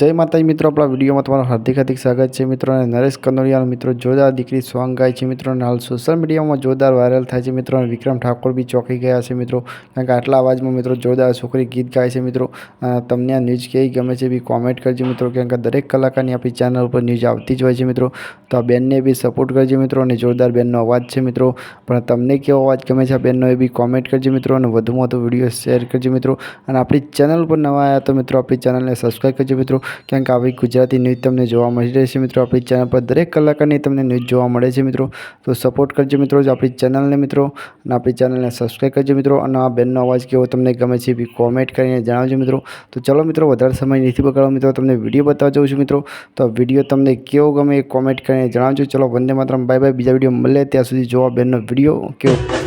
જય માતાજી મિત્રો, આપણા વિડીયોમાં તમારું હાર્દિક હાર્દિક સ્વાગત છે મિત્રો. અને નરેશ કનોડિયાનો મિત્રો, જોરદાર દીકરી સોંગ ગાય છે મિત્રો. અને હાલ સોશિયલ મીડિયામાં જોરદાર વાયરલ થાય છે મિત્રો. અને વિક્રમ ઠાકોર બી ચોંકી ગયા છે મિત્રો. કારણ કે આટલા અવાજમાં મિત્રો જોરદાર છોકરી ગીત ગાય છે મિત્રો. તમને આ ન્યૂઝ કેવી ગમે છે બી કોમેન્ટ કરજો મિત્રો. કારણ કે દરેક કલાકારની આપણી ચેનલ ઉપર ન્યૂઝ આવતી જ હોય છે મિત્રો. તો આ બેનને બી સપોર્ટ કરજો મિત્રો અને જોરદાર બેનનો અવાજ છે મિત્રો. પણ તમને કેવો અવાજ ગમે છે આ બેનનો એ બી કોમેન્ટ કરજો મિત્રો. અને વધુમાં વધુ વીડિયો શેર કરજો મિત્રો. અને આપણી ચેનલ પર નવા આવ્યા તો મિત્રો, આપણી ચેનલને સબસ્ક્રાઈબ કરજો મિત્રો. કારણ કે આવી ગુજરાતી ન્યૂઝ તમને જોવા મળી રહેશે મિત્રો. આપણી ચેનલ પર દરેક કલાકારની તમને ન્યૂઝ જોવા મળે છે મિત્રો. તો સપોર્ટ કરજો મિત્રો આપણી ચેનલને મિત્રો. અને આપણી ચેનલને સબસ્ક્રાઈબ કરજો મિત્રો. અને આ બેનનો અવાજ કેવો તમને ગમે છે એ કોમેન્ટ કરીને જણાવજો મિત્રો. તો ચલો મિત્રો, વધારે સમય નથી બગાડો મિત્રો. તમને વીડિયો બતાવવા જાઉં છું મિત્રો. તો વીડિયો તમને કેવો ગમે એ કોમેન્ટ કરીને જણાવજો. ચલો, વંદે માત્ર બાય બાય. બીજા વીડિયો મળે ત્યાં સુધી જોવા બેનનો વીડિયો કેવો